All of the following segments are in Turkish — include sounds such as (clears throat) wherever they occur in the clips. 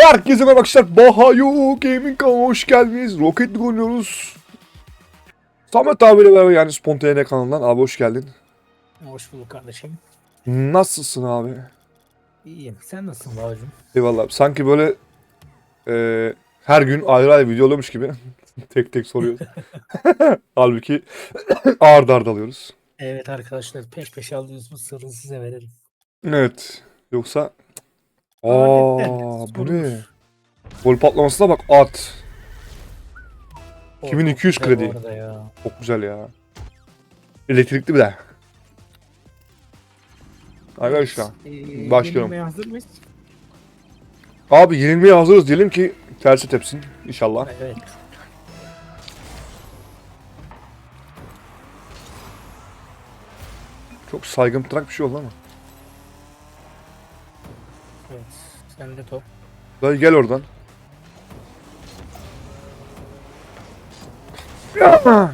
Herkese merhaba arkadaşlar. Bahayo Gaming kanalına hoş geldiniz. Rocket League oynuyoruz. Samet abiyle beraber yani Spontane kanalından. Abi hoş geldin. Hoş bulduk kardeşim. Nasılsın abi? İyiyim. Sen nasılsın babacığım? Eyvallah. Sanki böyle e, her gün ayrı ayrı video oluyormuş gibi (laughs) tek tek soruyoruz. (laughs) Halbuki (coughs) ağır dar alıyoruz. Evet arkadaşlar peş peşe alıyoruz bu sırrı size verelim. Evet. Yoksa Aa bu ne? Gol patlamasına bak at. O 2200 çok güzel kredi. Çok güzel ya. Elektrikli bir de. Arkadaşlar. Ee, Başlıyorum. hazır mıyız? Abi yenilmeye hazırız diyelim ki tersi tepsin inşallah. Evet. Çok saygın trak bir şey oldu ama. Evet. Sen de top. Dayı gel oradan. Ya!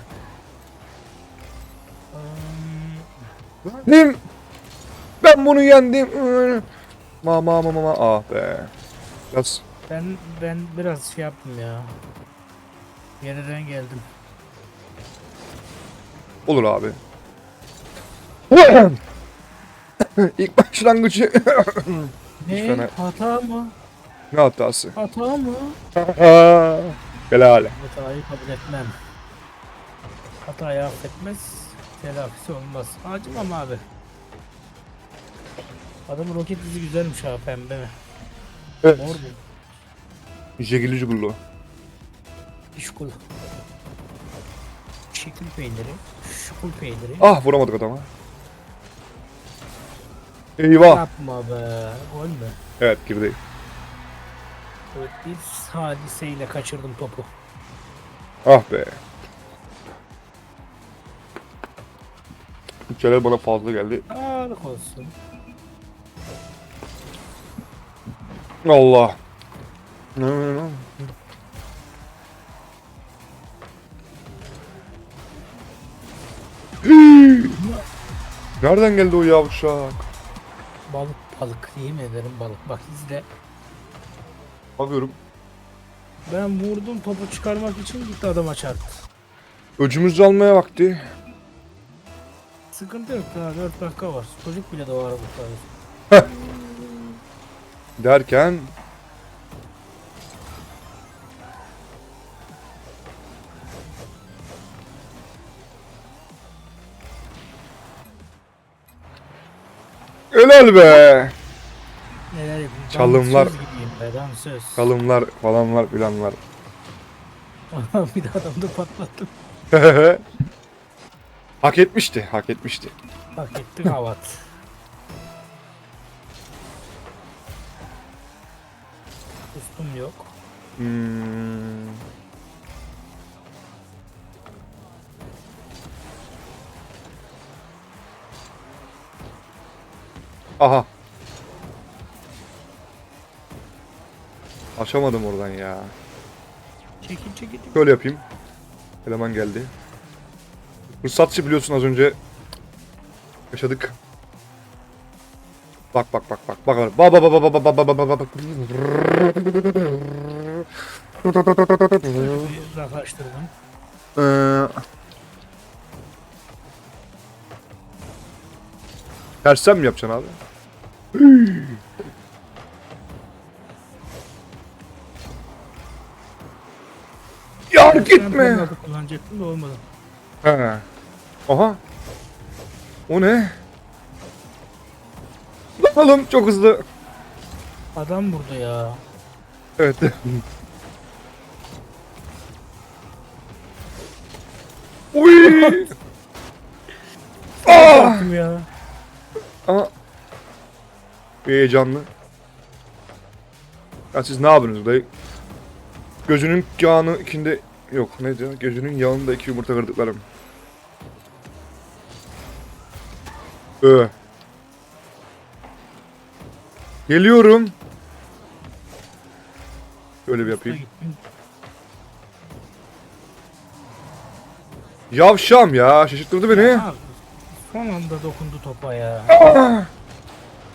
Yendim. Ben bunu yendim. Ma ma ma ma ma. Ah be. Biraz ben ben biraz şey yaptım ya. Yerden geldim. olur abi. İlk başlangıcı. Ne? fena. Hata mı? ne hatası? Hata mı? Helal. Hatayı kabul etmem. Hatayı affetmez. Telafisi olmaz. Acımam abi. Adamın roket izi güzelmiş ha pembe mi? Evet. Mor mu? Jegili jugullu. İşkul. Şekil peyniri. Şukul peyniri. Ah vuramadık adama. Eyvah. Yapma be. Gol mü? Evet girdi. Evet, bir hadiseyle kaçırdım topu. Ah be. Bu bana fazla geldi. Sağlık olsun. Allah. Nereden geldi o yavşak? Balık balık. Yemin ederim balık. Bak izle. Bakıyorum. Ben vurdum topu çıkarmak için gitti adama çarptı. Öcümüzü almaya vakti. Sıkıntı yok daha 4 dakika var. Çocuk bile doğar bu tabii. Derken Helal be. Neler yapayım? Çalımlar. Dansöz gibiyim be dansöz. Kalımlar falanlar filanlar. bir de adamda patlattım. (laughs) hak etmişti, hak etmişti. Hak ettik havat. Ustum yok. Hmm. Aha. Açamadım oradan ya. Çekil çekil. Şöyle yapayım. Eleman geldi. Fırsatçı biliyorsun az önce yaşadık. Bak bak bak bak bak bak bak bak bak bak bak bak bak bak bak Uzaklaştırdım. Ee, Tersten mi yapacaksın abi? Yar gitme. kullanacaktım da olmadı. He. Aha. O ne? Oğlum çok hızlı. Adam burada ya. Evet. (laughs) Uy! Ah! Ya. Ama heyecanlı. Ya siz ne yapıyorsunuz dayı? Gözünün yağını ikinde yok ne diyor? Gözünün yağında iki yumurta kırdıklarım. Ö. Geliyorum. Şöyle bir yapayım. Yavşam ya şaşırttırdı beni. Abi, Son anda dokundu topa ya.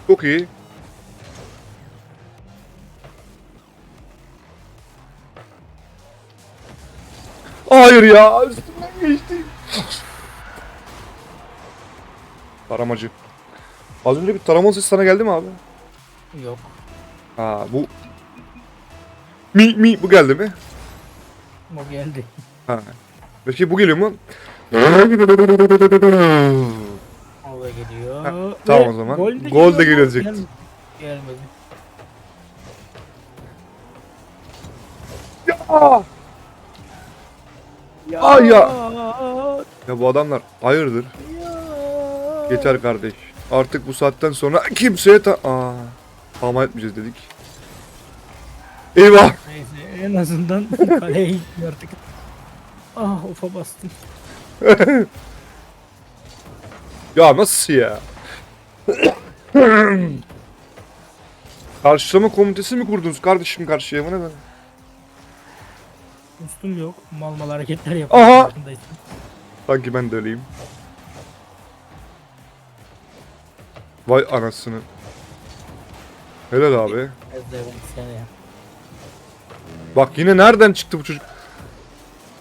Çok iyi. Hayır ya üstümden geçti. Taramacı. Az önce bir tarama sesi sana geldi mi abi? Yok. Ha bu mi mi bu geldi mi? Bu geldi. Ha. Peki bu geliyor mu? (laughs) tamam o zaman. Gol Gol de, gelecek. Gel- Gelmedi. Ya! Ya. Ay ya. Ya bu adamlar hayırdır? ya. Yeter kardeş. Artık bu saatten sonra kimseye ta... Aa, tamam etmeyeceğiz dedik. Eyvah! Neyse en azından (laughs) kaleye gitti artık. Ah ufa bastım. (laughs) Ya nasıl ya? Karşılama komitesi mi kurdunuz kardeşim karşıya mı ne ben? Ustum yok. Mal mal hareketler yapıyor. Aha! farkındaysın. Sanki ben de öyleyim. Vay anasını. Helal abi. Seni. Bak yine nereden çıktı bu çocuk?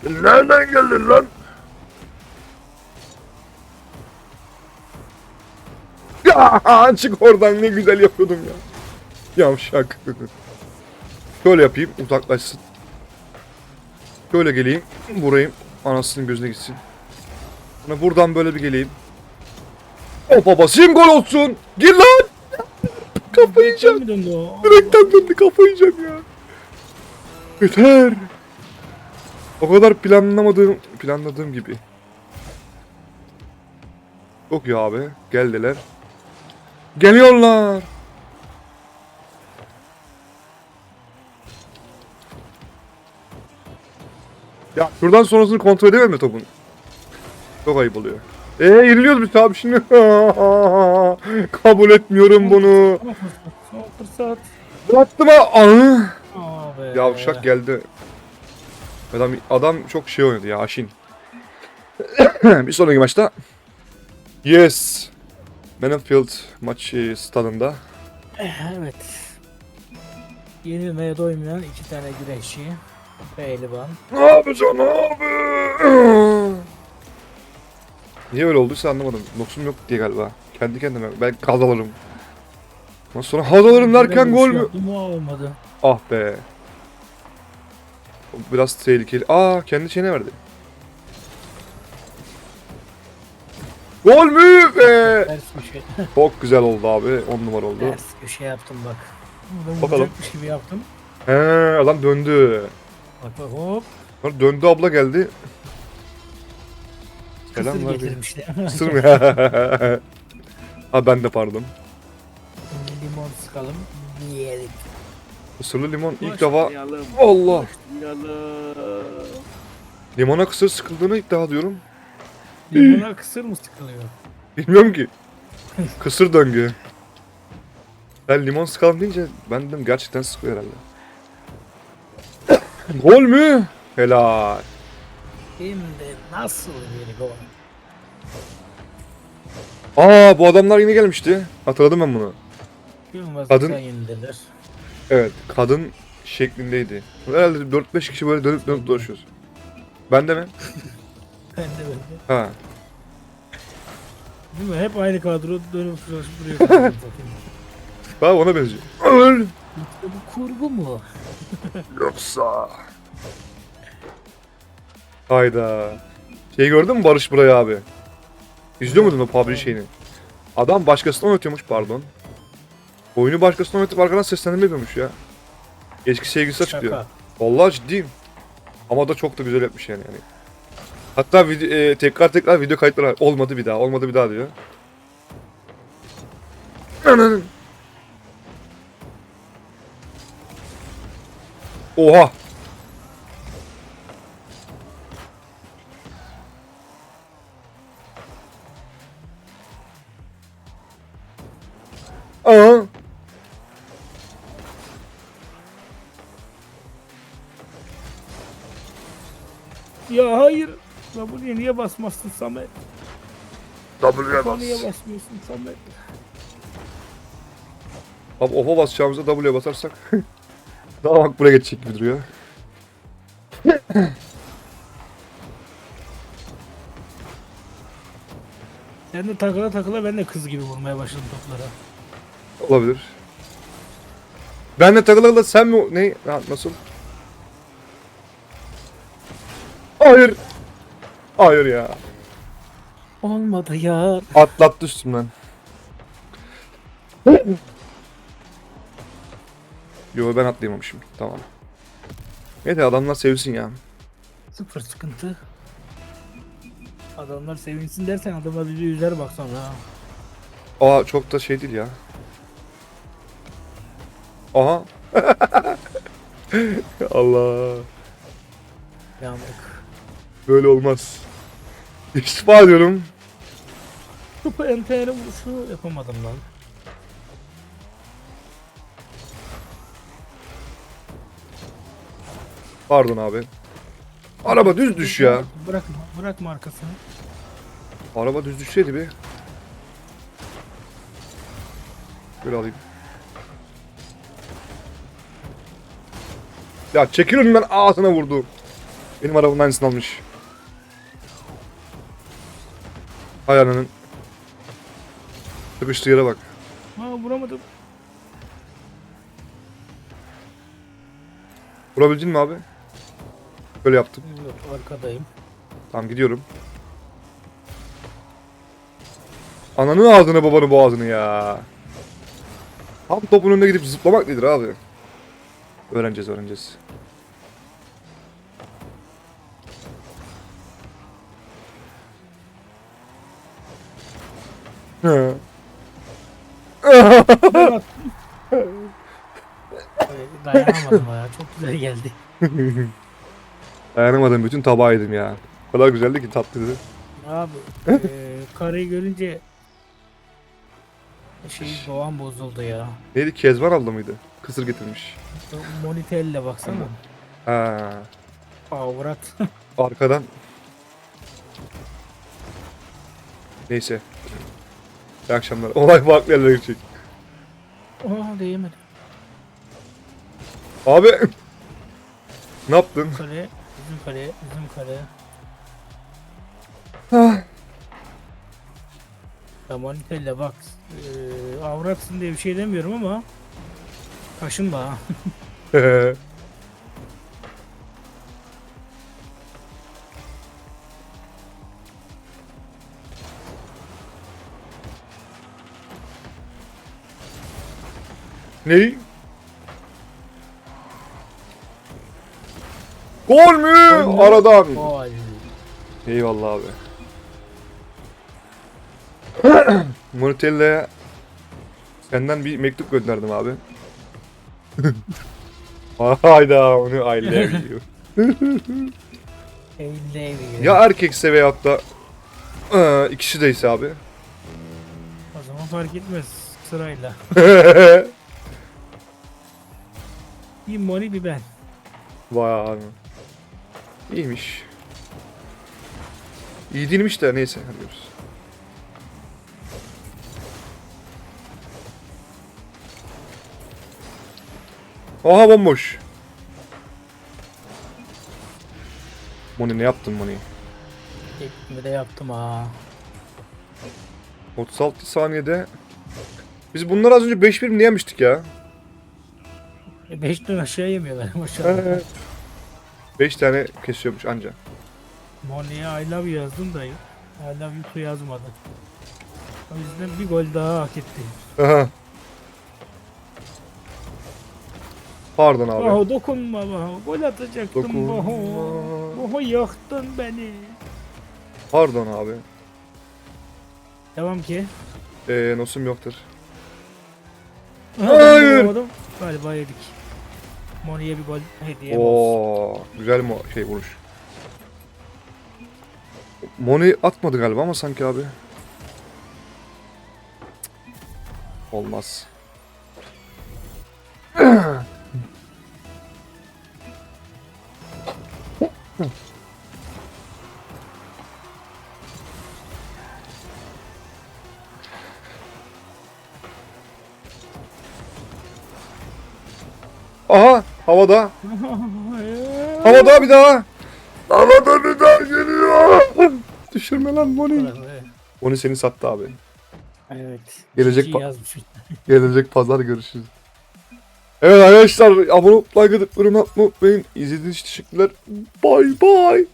Nereden geldin lan? Ya (laughs) çık oradan ne güzel yapıyordum ya. Yavşak. Şöyle yapayım uzaklaşsın. Şöyle geleyim vurayım anasının gözüne gitsin. Sonra buradan böyle bir geleyim. Hoppa basayım gol olsun. Gir lan. Kafayı yiyeceğim. Direkten döndü kafayı yiyeceğim ya. Yeter. O kadar planlamadığım, planladığım gibi. Çok iyi abi. Geldiler. Geliyorlar. Ya şuradan sonrasını kontrol edemem mi topun? Çok ayıp oluyor. Eee yeniliyoruz biz abi şimdi. (laughs) Kabul etmiyorum bunu. Fırsat. Bıraktım ha. Abi. Yavşak geldi. Adam, adam çok şey oynadı ya Aşin. (coughs) bir sonraki maçta Yes. Manfield maçı stadında. Evet. Yenilmeye doymayan iki tane güreşçi. Pehlivan. Ne yapacaksın abi? (clears throat) Niye öyle olduysa anlamadım. Noksum yok diye galiba. Kendi kendime. Ben kaz alırım. Ondan sonra haz alırım derken gol mü? Olmadı. Ah be. Biraz tehlikeli. Aa kendi şeyine verdi. Gol mü be? Ters köşe. Çok güzel oldu abi. 10 numara oldu. Ters köşe yaptım bak. Bunu Bakalım. vuracakmış gibi yaptım. He adam döndü. Bak bak hop. Sonra döndü abla geldi. Kısır Selam ver bir. getirmişler. Sır mı? (laughs) ha ben de pardon. Limon sıkalım. Yiyelim. Isırlı limon ilk defa. Başlayalım. Allah. Başlayalım. Limona kısır sıkıldığını ilk defa diyorum. Limona kısır mı sıkılıyor? Bilmiyorum ki. Kısır döngü. Ben limon sıkalım deyince ben dedim gerçekten sıkıyor herhalde. Gol mü? Helal. Şimdi nasıl bir gol? Aa bu adamlar yine gelmişti. Hatırladım ben bunu. Yılmaz Kadın... yenildiler. Evet kadın şeklindeydi. Herhalde 4-5 kişi böyle dönüp dönüp dolaşıyoruz. Ben de mi? Ben de böyle. Ha. Değil mi? Hep aynı kadro dönüp duruyor. (laughs) Bak ona benziyor. Öl. bu kurgu mu? (laughs) Yoksa. Hayda. Şey gördün mü Barış burayı abi? İzliyor muydun o PUBG şeyini? Adam başkasına oynatıyormuş pardon. Oyunu başkasına oynatıp arkadan seslendirme yapıyormuş ya. Eski sevgilisi açıklıyor. Şaka. Vallahi ciddiyim. Ama da çok da güzel yapmış yani. yani. Hatta video, e, tekrar tekrar video kayıtları var. Olmadı bir daha, olmadı bir daha diyor. Ananın. Oha. Aa. Ya hayır. La buraya niye basmazsın Samet? W'ye Bas. Niye basmıyorsun Samet? Abi off'a basacağımızda W'ye basarsak (laughs) daha makbule geçecek gibi duruyor. (laughs) Sen de takıla takıla ben de kız gibi vurmaya başladım toplara. Olabilir. Ben de takıla takıla sen mi... Ne? Nasıl? Hayır. Hayır ya. Olmadı ya. Atlattı üstümden. Yo ben atlayamamışım. Tamam. Neyse adamlar sevsin ya. Sıfır sıkıntı. Adamlar sevinsin dersen adamlar bizi üzer bak sonra. ha. Aa çok da şey değil ya. Aha. (laughs) Allah. Yandık. Böyle olmaz. İstifa ediyorum. Topu entere vuruşu yapamadım lan. Pardon abi. Araba düz düş ya. Bırakma, bırakma arkasını. Araba düz düşseydi bir. Böyle alayım. Ya çekil önümden ağzına vurdu. Benim arabamın aynısını almış. Hay ananın. Sıkıştığı yere bak. Ha vuramadım. Vurabildin mi abi? Böyle yaptım. Yok arkadayım. Tamam gidiyorum. Ananın ağzını babanın boğazını ya. Tam topun önüne gidip zıplamak nedir abi? Öğreneceğiz öğreneceğiz. Hı. Ben attım. Ay, Dayanamadım ya. Çok güzel geldi. Dayanamadım bütün tabağı yedim ya. O kadar güzeldi ki tatlıydı. Abi eee karıyı görünce şey doğan bozuldu ya. Neydi Kezban abla mıydı? Kısır getirmiş. Monitelle baksana. Ha. Avrat. (laughs) Arkadan. Neyse. İyi akşamlar. Olay farklı yerlere gidecek. Aa değemedim. Abi. ne yaptın? Kale, bizim kale, bizim kale. Ah. Ya bak. Eee avratsın diye bir şey demiyorum ama kaşın da ha. (laughs) ne? Gol mü? Gol mü? Aradan. Gol. Eyvallah abi. (clears throat) Monitella'ya senden bir mektup gönderdim abi. (laughs) Hayda onu I love you. Elle ya erkekse veyahut da ıı, ikisi deyse abi. O zaman fark etmez sırayla. (laughs) Bir Moni bir ben. Vay abi. İyiymiş. İyi değilmiş de neyse görürüz. Aha bomboş. Moni ne yaptın Moni? Hepimi de yaptım ha. 36 saniyede. Biz bunları az önce 5-1 mi ne yemiştik ya? 5 dön aşağı yemiyorlar (laughs) maşallah. 5 tane kesiyormuş anca. Moni'ye I love you yazdım da I love you to yazmadı. O yüzden bir gol daha hak etti. Aha. Pardon abi. Baho dokunma Baho. Gol atacaktım Dokunma. Baho. Baho yaktın beni. Pardon abi. Devam ki. Ee, nosum yoktur. Aha, ben Hayır. Galiba yedik. Moni'ye bir gol hediye olsun. Oo, güzel mi şey vuruş. Moni atmadı galiba ama sanki abi. Olmaz. Aha havada. Havada bir daha. Havada bir daha geliyor. Düşürme lan Moni. Onu seni sattı abi. Evet. Gelecek pa-. (laughs) Gelecek pazar görüşürüz. Evet arkadaşlar abone olup like atıp yorum atmayı unutmayın. İzlediğiniz için teşekkürler. Bay bay.